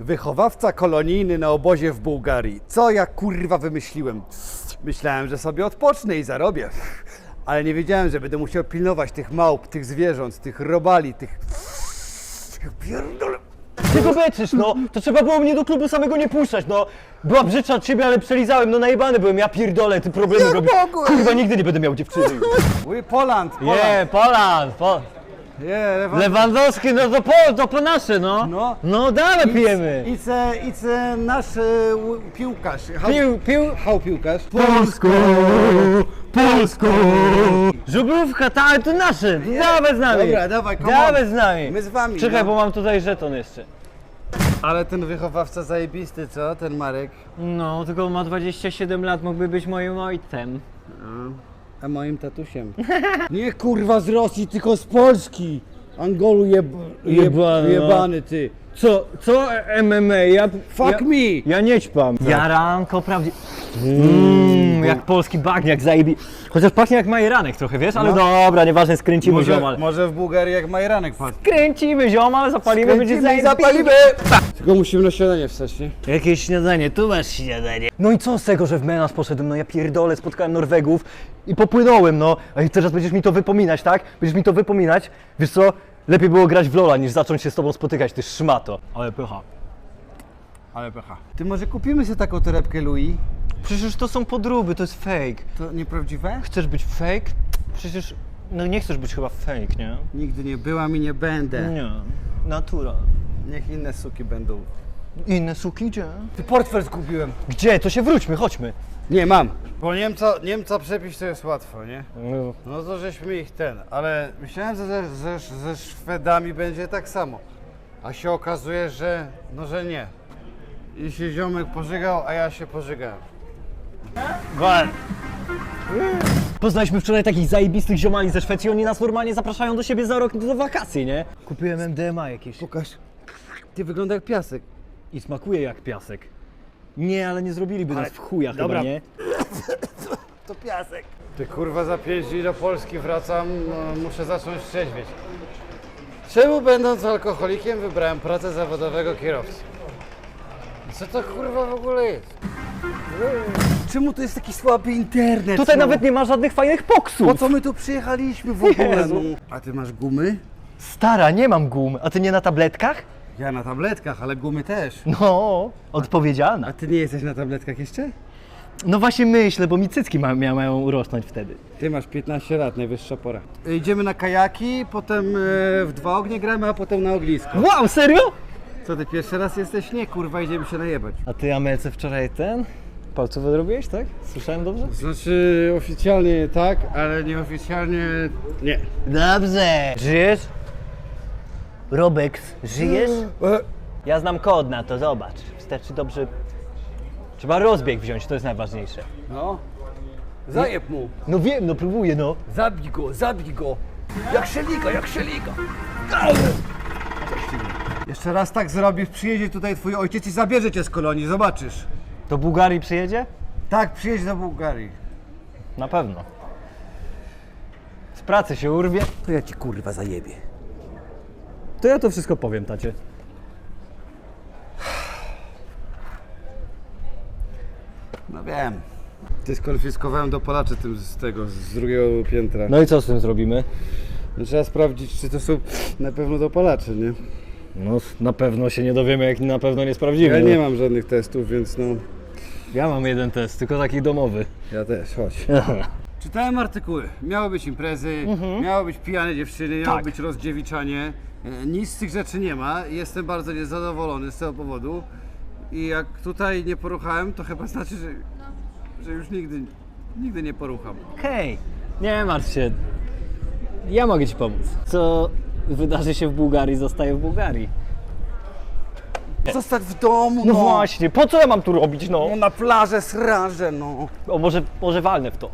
Wychowawca kolonijny na obozie w Bułgarii. Co ja kurwa wymyśliłem? Myślałem, że sobie odpocznę i zarobię. Ale nie wiedziałem, że będę musiał pilnować tych małp, tych zwierząt, tych robali, tych... Pierdolę. Ty go beczysz, no! To trzeba było mnie do klubu samego nie puszczać, no! Była brzydcza od ciebie, ale przelizałem, no najebany byłem, ja pierdolę, ty problemy robisz. Kurwa, nigdy nie będę miał dziewczyny. We Poland, Poland. Nie, Poland, po... Nie, Lewandowski. Lewandowski, no to po, to po nasze, no! No. No, dawaj pijemy! Ice, ice nasz e, piłkarz. Hał, Pił, pił... hał piłkarz. Polsko! Polsko! Żubrówka, tak, to nasze, to dawaj z nami! Dobra, dawaj, come on. Dawaj z nami! My z wami, Czekaj, no. bo mam tutaj żeton jeszcze. Ale ten wychowawca zajebisty, co? Ten Marek. No, tylko ma 27 lat, mógłby być moim ojcem. A moim tatusiem. Nie kurwa z Rosji, tylko z Polski. Angolu jeb, jeb, Jebany, jebany ty. Co, co MMA? Ja, Fuck ja, me! Ja nie ćpam. Jaranko prawdziwe. Mm, jak polski bagniak zajebi. Chociaż pachnie jak majeranek trochę, wiesz? Ale No. dobra, nieważne, skręcimy Może, ziomal. może w Bułgarii jak Majeranek padł. Kręcimy ziomal, zapalimy, będzie Kręcimy i zajebiste. zapalimy! Tylko musimy na śniadanie wstać, nie? Jakieś śniadanie, tu masz śniadanie. No i co z tego, że w menaż poszedłem? No ja pierdolę, spotkałem Norwegów i popłynąłem, no. A i teraz będziesz mi to wypominać, tak? Będziesz mi to wypominać? Wiesz co? Lepiej było grać w Lola, niż zacząć się z tobą spotykać, ty szmato. Ale pycha. Ale pecha. Ty może kupimy sobie taką torebkę Louis? Przecież to są podróby, to jest fake. To nieprawdziwe? Chcesz być fake? Przecież, no nie chcesz być chyba fake, nie? Nigdy nie byłam i nie będę. Nie. Natura. Niech inne suki będą. Inne suki, gdzie? Ty portfel zgubiłem. Gdzie? To się wróćmy, chodźmy. Nie, mam. Bo Niemca, Niemca przepić to jest łatwo, nie? No. No to żeśmy ich ten, ale myślałem, że ze, ze, ze Szwedami będzie tak samo. A się okazuje, że no że nie. I się ziomek pożygał, a ja się pożygałem. Poznaliśmy wczoraj takich zajebistych ziomali ze Szwecji, oni nas normalnie zapraszają do siebie za rok do wakacji, nie? Kupiłem MDMA jakieś. Pokaż. Ty wygląda jak piasek. I smakuje jak piasek. Nie, ale nie zrobiliby nas w chuja dobra. chyba, nie? To piasek. Ty kurwa za 5 dni do Polski wracam, no, muszę zacząć trzeźwieć. Czemu będąc alkoholikiem wybrałem pracę zawodowego kierowcy? Co to kurwa w ogóle jest? Czemu to jest taki słaby internet? Tutaj no? nawet nie ma żadnych fajnych poksów. Po co my tu przyjechaliśmy w ogóle? Jezu. No? A ty masz gumy? Stara, nie mam gum. A ty nie na tabletkach? Ja na tabletkach, ale gumy też. No, odpowiedzialna. A ty nie jesteś na tabletkach jeszcze? No właśnie myślę, bo mi cycki ma, mia- mają urosnąć wtedy. Ty masz 15 lat, najwyższa pora. Idziemy na kajaki, potem e, w dwa ognie gramy, a potem na ognisko. Wow, serio? Co ty pierwszy raz jesteś? Nie, kurwa, idziemy się najebać. A ty Amelce wczoraj ten? Palców odrobiłeś, tak? Słyszałem dobrze? Znaczy oficjalnie tak, ale nieoficjalnie nie. Dobrze. Żyjesz? Robex, żyjesz? E, Ja znam kod na to, zobacz. Wystarczy dobrze... Trzeba rozbieg wziąć, to jest najważniejsze. No. Zajeb mu. No wiem, no próbuję, no. Zabij go, zabij go. Jak szeliga, jak szeliga. Jeszcze raz tak zrobisz, przyjedzie tutaj twój ojciec i zabierze cię z kolonii, zobaczysz. Do Bułgarii przyjedzie? Tak, przyjedź do Bułgarii. Na pewno. Z pracy się urwie. To ja ci kurwa zajebie. To ja to wszystko powiem, tacie. No wiem. Ty skonfiskowałem do Polaczy tym z tego, z drugiego piętra. No i co z tym zrobimy? No, trzeba sprawdzić, czy to są na pewno dopalacze, nie? No na pewno się nie dowiemy, jak na pewno nie sprawdzimy. Ja nie mam żadnych testów, więc no, ja mam jeden test, tylko taki domowy. ja też, chodź. Czytałem artykuły. Miały być imprezy, miały być pijane dziewczyny, miało Tak. być rozdziewiczanie. E, Nic z tych rzeczy nie ma. Jestem bardzo niezadowolony z tego powodu. I jak tutaj nie poruchałem, to chyba znaczy, że, że już nigdy, nigdy nie porucham. Hej, nie martw się. Ja mogę ci pomóc. Co wydarzy się w Bułgarii, zostaje w Bułgarii. Zostać w domu, No, no. właśnie, po co ja mam tu robić, no? No na plażę srażę, no. O, może, może walnę w to.